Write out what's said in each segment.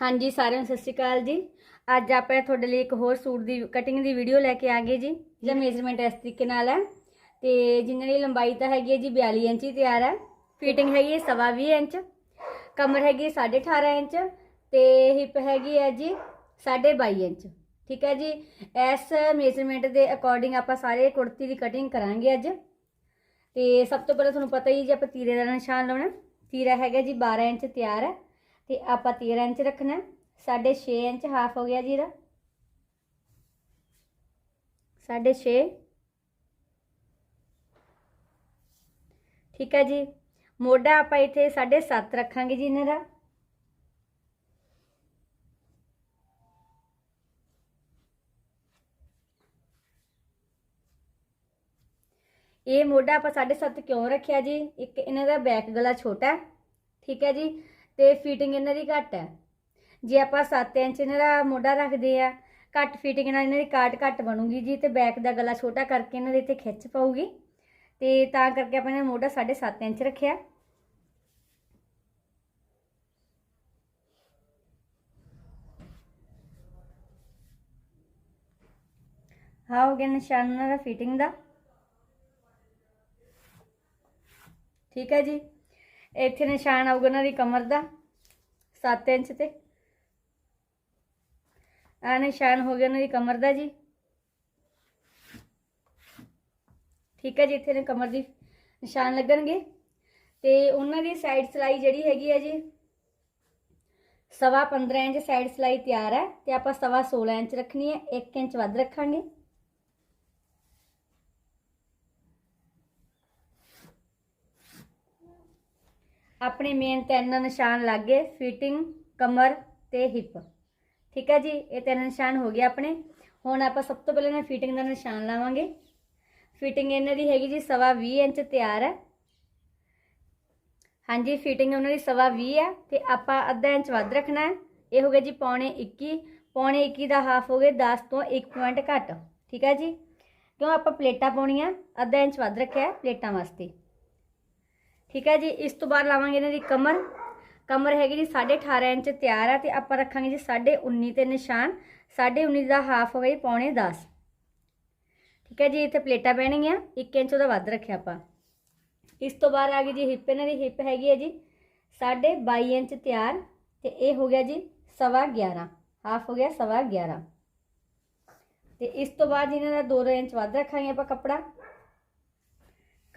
ਹਾਂਜੀ ਸਾਰਿਆਂ ਨੂੰ ਸਤਿ ਸ਼੍ਰੀ ਅਕਾਲ ਜੀ। ਅੱਜ ਆਪਾਂ ਤੁਹਾਡੇ ਲਈ ਇੱਕ ਹੋਰ ਸੂਟ ਦੀ ਕਟਿੰਗ ਦੀ ਵੀਡੀਓ ਲੈ ਕੇ ਆ ਗਏ ਜੀ ਜਿਹਦਾ ਮੇਜ਼ਰਮੈਂਟ ਇਸ ਤਰੀਕੇ ਨਾਲ ਹੈ। ਤੇ ਜਿਨ੍ਹਾਂ ਦੀ ਲੰਬਾਈ ਤਾਂ ਹੈਗੀ ਹੈ ਜੀ 42 ਇੰਚ ਹੀ ਤਿਆਰ ਹੈ। ਫਿਟਿੰਗ ਹੈਗੀ ਹੈ ਸਵਾ 20 ਇੰਚ। ਕਮਰ ਹੈਗੀ ਹੈ 18.5 ਇੰਚ ਤੇ ਹਿਪ ਹੈਗੀ ਹੈ ਜੀ 22.5 ਇੰਚ। ਠੀਕ ਹੈ ਜੀ ਇਸ ਮੇਜ਼ਰਮੈਂਟ ਦੇ ਅਕੋਰਡਿੰਗ ਆਪਾਂ ਸਾਰੇ ਕੁੜਤੀ ਦੀ ਕਟਿੰਗ ਕਰਾਂਗੇ ਅੱਜ। ਤੇ ਸਭ ਤੋਂ ਪਹਿਲਾਂ ਤੁਹਾਨੂੰ ਪਤਾ ਹੀ ਜੀ ਆਪਾਂ ਤੀਰੇ ਦਾ ਨਿਸ਼ਾਨ ਲਾਉਣਾ। ਤੀਰਾ ਹੈਗਾ ਜੀ 12 ਇੰਚ ਤਿਆਰ ਹੈ। ਤੇ ਆਪਾਂ 13 ਇੰਚ ਰੱਖਣਾ ਹੈ। ਸਾਢੇ 6 ਇੰਚ ਹਾਫ ਹੋ ਗਿਆ ਜੀ ਇਹਦਾ ਸਾਢੇ 6 ਠੀਕ ਹੈ ਜੀ ਮੋਢਾ ਆਪਾਂ ਇੱਥੇ ਸਾਢੇ 7 ਰੱਖਾਂਗੇ ਜੀ ਇਹਨਾਂ ਦਾ ਇਹ ਮੋਢਾ ਆਪਾਂ 7.5 ਕਿਉਂ ਰੱਖਿਆ ਜੀ ਇੱਕ ਇਹਨਾਂ ਦਾ ਬੈਕ ਗਲਾ ਛੋਟਾ ਹੈ ਠੀਕ ਹੈ ਜੀ ਤੇ ਫਿਟਿੰਗ ਇਹਨਾਂ ਦੀ ਘੱਟ ਹੈ। ਜੇ ਆਪਾਂ 7 ਇੰਚ ਇਹਨਾਂ ਦਾ ਮੋਢਾ ਰੱਖਦੇ ਆ, ਘੱਟ ਫਿਟਿੰਗ ਨਾਲ ਇਹਨਾਂ ਦੀ ਕਾਟ ਘੱਟ ਬਣੂਗੀ ਜੀ ਤੇ ਬੈਕ ਦਾ ਗਲਾ ਛੋਟਾ ਕਰਕੇ ਇਹਨਾਂ ਦੇ ਇੱਥੇ ਖਿੱਚ ਪਾਊਗੀ। ਤੇ ਤਾਂ ਕਰਕੇ ਆਪਾਂ ਨੇ ਮੋਢਾ 7.5 ਇੰਚ ਰੱਖਿਆ। ਹਾਂ ਹੋ ਗਿਆ ਨਿਸ਼ਾਨ ਉਹਨਾਂ ਦਾ ਫਿਟਿੰਗ ਦਾ। ਠੀਕ ਹੈ ਜੀ। ਇੱਥੇ ਨਿਸ਼ਾਨ ਆਊਗਾ ਉਹਨਾਂ ਦੀ ਕਮਰ ਦਾ 7 ਇੰਚ ਤੇ। ਆ ਨਿਸ਼ਾਨ ਹੋ ਗਿਆ ਉਹਨਾਂ ਦੀ ਕਮਰ ਦਾ ਜੀ। ਠੀਕ ਹੈ ਜੀ, ਇੱਥੇ ਨੇ ਕਮਰ ਦੀ ਨਿਸ਼ਾਨ ਲੱਗਣਗੇ। ਤੇ ਉਹਨਾਂ ਦੀ ਸਾਈਡ ਸਲਾਈ ਜਿਹੜੀ ਹੈਗੀ ਹੈ ਜੀ, ਸਵਾ 15 ਇੰਚ ਸਾਈਡ ਸਲਾਈ ਤਿਆਰ ਹੈ ਤੇ ਆਪਾਂ ਸਵਾ 16 ਇੰਚ ਰੱਖਣੀ ਹੈ 1 ਇੰਚ ਵੱਧ ਰੱਖਾਂਗੇ। ਆਪਣੇ ਮੇਨ ਤਿੰਨ ਨਿਸ਼ਾਨ ਲੱਗ ਗਏ ਫਿਟਿੰਗ ਕਮਰ ਤੇ ਹਿੱਪ ਠੀਕ ਹੈ ਜੀ, ਇਹ ਤਿੰਨ ਨਿਸ਼ਾਨ ਹੋ ਗਏ ਆਪਣੇ। ਹੁਣ ਆਪਾਂ ਸਭ ਤੋਂ ਪਹਿਲਾਂ ਨਾ ਫਿਟਿੰਗ ਦਾ ਨਿਸ਼ਾਨ ਲਾਵਾਂਗੇ। ਫਿਟਿੰਗ ਇਹਨਾਂ ਦੀ ਹੈਗੀ ਜੀ ਸਵਾ 20 ਇੰਚ ਤਿਆਰ ਹੈ। ਹਾਂਜੀ ਫਿਟਿੰਗ ਉਹਨਾਂ ਦੀ ਸਵਾ 20 ਹੈ ਤੇ ਆਪਾਂ ਅੱਧਾ ਇੰਚ ਵੱਧ ਰੱਖਣਾ ਹੈ। ਇਹ ਹੋ ਗਿਆ ਜੀ ਪੌਣੇ 21 ਪੌਣੇ 21 ਦਾ ਹਾਫ ਹੋ ਗਏ 10 ਤੋਂ 1 ਪੁਆਇੰਟ ਘੱਟ। ਠੀਕ ਹੈ ਜੀ? ਕਿਉਂ ਆਪਾਂ ਪਲੇਟਾਂ ਪਾਉਣੀਆਂ? ਅੱਧਾ ਇੰਚ ਵੱਧ ਰੱਖਿਆ ਪਲੇਟਾਂ ਵਾਸਤੇ। ਠੀਕ ਹੈ ਜੀ, ਇਸ ਤੋਂ ਬਾਅਦ ਲਾਵਾਂਗੇ ਇਹਨਾਂ ਦੀ ਕਮਰ। ਕਮਰ ਹੈਗੀ ਜੀ 18.5 ਇੰਚ ਤਿਆਰ ਹੈ ਤੇ ਆਪਾਂ ਰੱਖਾਂਗੇ ਜੀ 19.5 ਤੇ ਨਿਸ਼ਾਨ। 19.5 ਦਾ ਹਾਫ ਹੋ ਗਿਆ ਜੀ, ਪੌਣੇ 10 ਠੀਕ ਹੈ ਜੀ, ਇੱਥੇ ਪਲੇਟਾਂ ਪੈਣਗੀਆਂ 1 ਇੰਚ ਉਹਦਾ ਵੱਧ ਰੱਖਿਆ ਆਪਾਂ। ਇਸ ਤੋਂ ਬਾਅਦ ਆ ਗਈ ਜੀ ਹਿੱਪ, ਇਹਨਾਂ ਦੀ ਹਿੱਪ ਹੈਗੀ ਹੈ ਜੀ 22 ਇੰਚ ਤਿਆਰ ਤੇ ਇਹ ਹੋ ਗਿਆ ਜੀ ਸਵਾ 11 ਹਾਫ ਹੋ ਗਿਆ ਸਵਾ 11 ਤੇ ਇਸ ਤੋਂ ਬਾਅਦ ਇਹਨਾਂ ਦਾ 2 ਇੰਚ ਵੱਧ ਰੱਖਾਂਗੇ ਆਪਾਂ ਕੱਪੜਾ।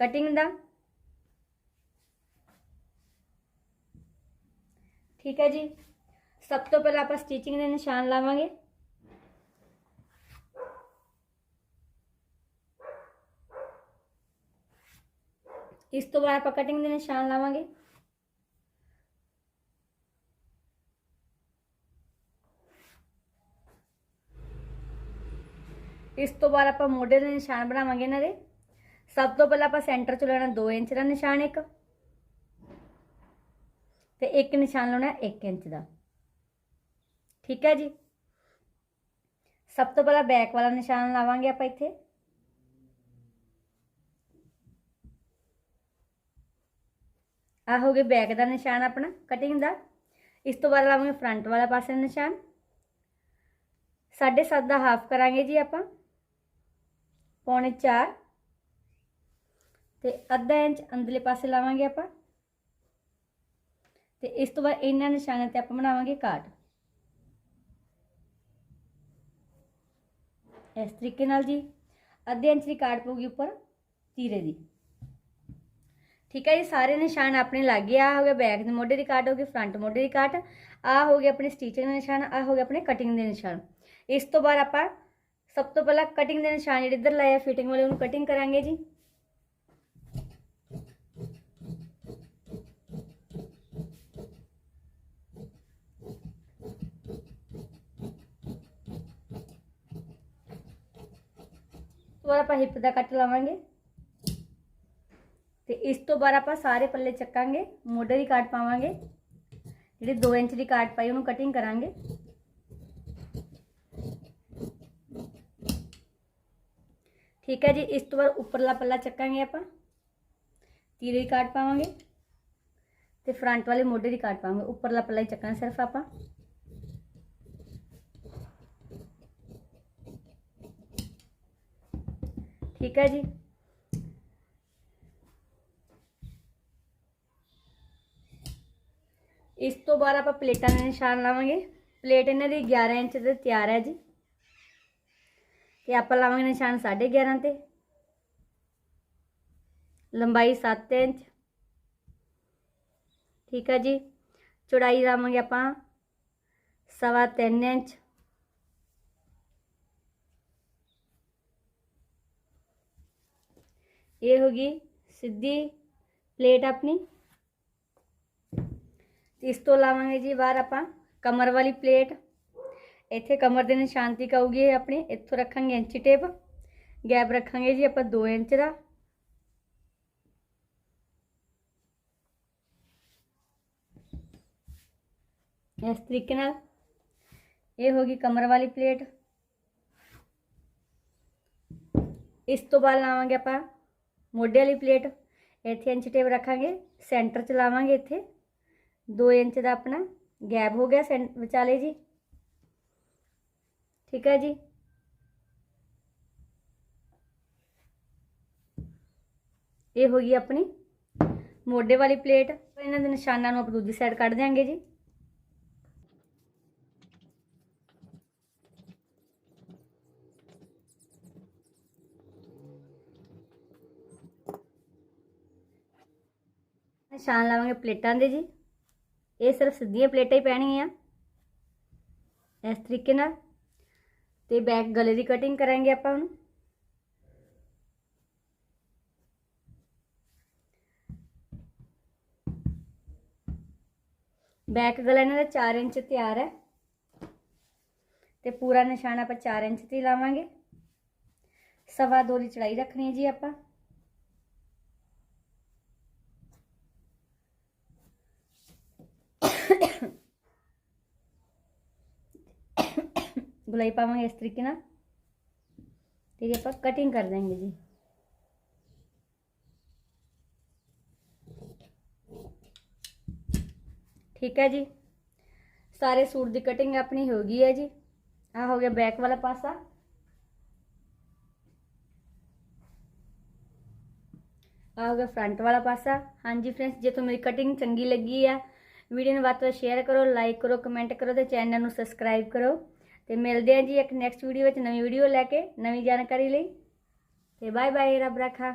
ਕਟਿੰਗ ਦਾ। ਠੀਕ ਹੈ ਜੀ। ਸਭ ਤੋਂ ਪਹਿਲਾਂ ਆਪਾਂ ਸਟਿਚਿੰਗ ਦੇ ਨਿਸ਼ਾਨ ਲਾਵਾਂਗੇ। ਇਸ ਤੋਂ ਬਾਅਦ ਆਪਾਂ ਕਟਿੰਗ ਦੇ ਨਿਸ਼ਾਨ ਲਾਵਾਂਗੇ। ਇਸ ਤੋਂ ਬਾਅਦ ਆਪਾਂ ਮੋਢੇ ਦੇ ਨਿਸ਼ਾਨ ਬਣਾਵਾਂਗੇ ਇਹਨਾਂ ਦੇ। ਸਭ ਤੋਂ ਪਹਿਲਾਂ ਆਪਾਂ ਸੈਂਟਰ ਚ ਲੈਣਾ 2 ਇੰਚ ਦਾ ਨਿਸ਼ਾਨ ਇੱਕ। ਤੇ ਇੱਕ ਨਿਸ਼ਾਨ ਲਾਉਣਾ 1 ਇੰਚ ਦਾ। ਠੀਕ ਹੈ ਜੀ? ਸਭ ਤੋਂ ਪਹਿਲਾਂ ਬੈਕ ਵਾਲਾ ਨਿਸ਼ਾਨ ਲਾਵਾਂਗੇ ਆਪਾਂ ਇੱਥੇ। ਆ ਹੋ ਗਿਆ ਬੈਕ ਦਾ ਨਿਸ਼ਾਨ ਆਪਣਾ ਕਟਿੰਗ ਦਾ। ਇਸ ਤੋਂ ਬਾਅਦ ਲਾਵਾਂਗੇ ਫਰੰਟ ਵਾਲਾ ਪਾਸੇ ਦਾ ਨਿਸ਼ਾਨ। 7.5 ਦਾ ਹਾਫ ਕਰਾਂਗੇ ਜੀ ਆਪਾਂ। ਪੌਣੇ 4 ਤੇ ਅੱਧਾ ਇੰਚ ਅੰਦਰਲੇ ਪਾਸੇ ਲਾਵਾਂਗੇ ਆਪਾਂ। ਤੇ ਇਸ ਤੋਂ ਬਾਅਦ ਇਹਨਾਂ ਨਿਸ਼ਾਨਾਂ ਤੇ ਆਪਾਂ ਬਣਾਵਾਂਗੇ ਕਾਟ ਇਸ ਤਰੀਕੇ ਨਾਲ ਜੀ, ਅੱਧੇ ਇੰਚ ਦੀ ਕਾਟ ਪਊਗੀ ਉੱਪਰ ਤੀਰੇ ਦੀ। ਠੀਕ ਹੈ ਜੀ, ਸਾਰੇ ਨਿਸ਼ਾਨ ਆਪਣੇ ਲੱਗ ਗਏ ਆ ਹੋ ਗਿਆ ਬੈਕ ਦੇ ਮੋਢੇ ਦੀ ਕਾਟ ਹੋ ਗਈ ਫਰੰਟ ਮੋਢੇ ਦੀ ਕਾਟ ਆ ਹੋ ਗਿਆ ਆਪਣੇ ਸਟਿਚਿੰਗ ਦੇ ਨਿਸ਼ਾਨ ਆ ਹੋ ਗਿਆ ਆਪਣੇ ਕਟਿੰਗ ਦੇ ਨਿਸ਼ਾਨ। ਇਸ ਤੋਂ ਬਾਅਦ ਆਪਾਂ ਸਭ ਤੋਂ ਪਹਿਲਾਂ ਕਟਿੰਗ ਦੇ ਨਿਸ਼ਾਨ ਜਿਹੜੇ ਇੱਧਰ ਲਾਇਆ ਫਿਟਿੰਗ ਵਾਲੇ, ਉਹਨੂੰ ਕਟਿੰਗ ਕਰਾਂਗੇ ਜੀ। ਤੋਂ ਬਾਅਦ ਆਪਾਂ ਹਿੱਪ ਦਾ ਕੱਟ ਲਾਵਾਂਗੇ ਤੇ ਇਸ ਤੋਂ ਬਾਅਦ ਆਪਾਂ ਸਾਰੇ ਪੱਲੇ ਚੱਕਾਂਗੇ ਮੋਢੇ ਦੀ ਕਾਟ ਪਾਵਾਂਗੇ ਜਿਹੜੀ 2 ਇੰਚ ਦੀ ਕਾਟ ਪਾਈ ਉਹਨੂੰ ਕਟਿੰਗ ਕਰਾਂਗੇ ਠੀਕ ਹੈ ਜੀ ਇਸ ਤੋਂ ਬਾਅਦ ਉੱਪਰਲਾ ਪੱਲਾ ਚੱਕਾਂਗੇ ਆਪਾਂ ਤੀਰੇ ਦੀ ਕਾਟ ਪਾਵਾਂਗੇ ਤੇ ਫਰੰਟ ਵਾਲੇ ਮੋਢੇ ਦੀ ਕਾਟ ਪਾਵਾਂਗੇ ਉੱਪਰਲਾ ਪੱਲਾ ਹੀ ਚੱਕਣਾ ਸਿਰਫ ਆਪਾਂ ਠੀਕ ਹੈ ਜੀ। ਇਸ ਤੋਂ ਬਾਅਦ ਆਪਾਂ ਪਲੇਟਾਂ ਦੇ ਨਿਸ਼ਾਨ ਲਾਵਾਂਗੇ। ਪਲੇਟ ਇਹਨਾਂ ਦੀ 11 ਇੰਚ ਤੇ ਤਿਆਰ ਹੈ ਜੀ। ਤੇ ਆਪਾਂ ਲਾਵਾਂਗੇ ਨਿਸ਼ਾਨ 11.5 ਤੇ। ਲੰਬਾਈ 7 ਇੰਚ। ਠੀਕ ਹੈ ਜੀ। ਚੌੜਾਈ ਲਾਵਾਂਗੇ ਆਪਾਂ ਸਵਾ 3 ਇੰਚ। ਇਹ ਹੋ ਗਈ ਸਿੱਧੀ ਪਲੇਟ ਆਪਣੀ ਤੇ ਇਸ ਤੋਂ ਲਾਵਾਂਗੇ ਜੀ ਬਾਹਰ ਆਪਾਂ ਕਮਰ ਵਾਲੀ ਪਲੇਟ ਇੱਥੇ ਕਮਰ ਦੇ ਨਿਸ਼ਾਨ ਤੇ ਕਹੂਗੀ ਇਹ ਆਪਣੀ ਇੱਥੋਂ ਰੱਖਾਂਗੇ ਇੰਚੀ ਟੇਪ ਗੈਪ ਰੱਖਾਂਗੇ ਜੀ ਆਪਾਂ 2 ਇੰਚ ਦਾ ਇਸ ਤਰੀਕੇ ਨਾਲ ਇਹ ਹੋ ਗਈ ਕਮਰ ਵਾਲੀ ਪਲੇਟ ਇਸ ਤੋਂ ਬਾਅਦ ਲਾਵਾਂਗੇ ਆਪਾਂ ਮੋਢੇ ਵਾਲੀ ਪਲੇਟ, ਇੱਥੇ ਇੰਚ ਟੇਪ ਰੱਖਾਂਗੇ, ਸੈਂਟਰ ਚ ਲਾਵਾਂਗੇ ਇੱਥੇ। 2 ਇੰਚ ਦਾ ਆਪਣਾ ਗੈਪ ਹੋ ਗਿਆ ਸੈਂ- ਵਿਚਾਲੇ ਜੀ। ਠੀਕ ਹੈ ਜੀ? ਇਹ ਹੋ ਗਈ ਆਪਣੀ ਮੋਢੇ ਵਾਲੀ ਪਲੇਟ। ਇਹਨਾਂ ਦੇ ਨਿਸ਼ਾਨਾਂ ਨੂੰ ਆਪਾਂ ਦੂਜੀ ਸਾਈਡ ਕੱਢ ਦਿਆਂਗੇ ਜੀ। ਨਿਸ਼ਾਨ ਲਾਵਾਂਗੇ ਪਲੇਟਾਂ ਦੇ ਜੀ। ਇਹ ਸਿਰਫ ਸਿੱਧੀਆਂ ਪਲੇਟਾਂ ਹੀ ਪੈਣਗੀਆਂ। ਇਸ ਤਰੀਕੇ ਨਾਲ। ਤੇ ਬੈਕ ਗਲੇ ਦੀ ਕਟਿੰਗ ਕਰਾਂਗੇ ਆਪਾਂ ਹੁਣ ਬੈਕ ਗਲਾ ਇਹਨਾਂ ਦਾ 4 ਇੰਚ ਤਿਆਰ ਹੈ। ਤੇ ਪੂਰਾ ਨਿਸ਼ਾਨ ਆਪਾਂ 4 ਇੰਚ ਤੇ ਲਾਵਾਂਗੇ। ਸਵਾ ਦੋ ਦੀ ਚੜਾਈ ਰੱਖਣੀ ਹੈ ਜੀ ਆਪਾਂ। ਗੁਲਾਈ ਪਾਵਾਂਗੇ ਇਸ ਤਰੀਕੇ ਨਾਲ ਤੇ ਇਹ ਆਪਾਂ ਕਟਿੰਗ ਕਰ ਦਾਂਗੇ ਜੀ ਠੀਕ ਹੈ ਜੀ ਸਾਰੇ ਸੂਟ ਦੀ ਕਟਿੰਗ ਆਪਣੀ ਹੋ ਗਈ ਹੈ ਜੀ ਆ ਹੋ ਗਿਆ ਬੈਕ ਵਾਲਾ ਪਾਸਾ ਆ ਹੋ ਗਿਆ ਫਰੰਟ ਵਾਲਾ ਪਾਸਾ ਹਾਂਜੀ ਫਰੈਂਡਸ ਜੇ ਤੁਹਾਨੂੰ ਮੇਰੀ ਕਟਿੰਗ ਚੰਗੀ ਲੱਗੀ ਆ ਵੀਡੀਓ ਨੂੰ ਵੱਧ ਤੋਂ ਵੱਧ ਸ਼ੇਅਰ ਕਰੋ ਲਾਈਕ ਕਰੋ ਕਮੈਂਟ ਕਰੋ ਤੇ ਚੈਨਲ ਨੂੰ ਸਬਸਕ੍ਰਾਈਬ ਕਰੋ ਤੇ ਮਿਲਦੇ ਹਾਂ ਜੀ ਇੱਕ ਨੈਕਸਟ ਵੀਡੀਓ ਵਿੱਚ, ਨਵੀਂ ਵੀਡੀਓ ਲੈ ਕੇ, ਨਵੀਂ ਜਾਣਕਾਰੀ ਲਈ। ਤੇ ਬਾਏ ਬਾਏ ਰੱਬ ਰੱਖਾ।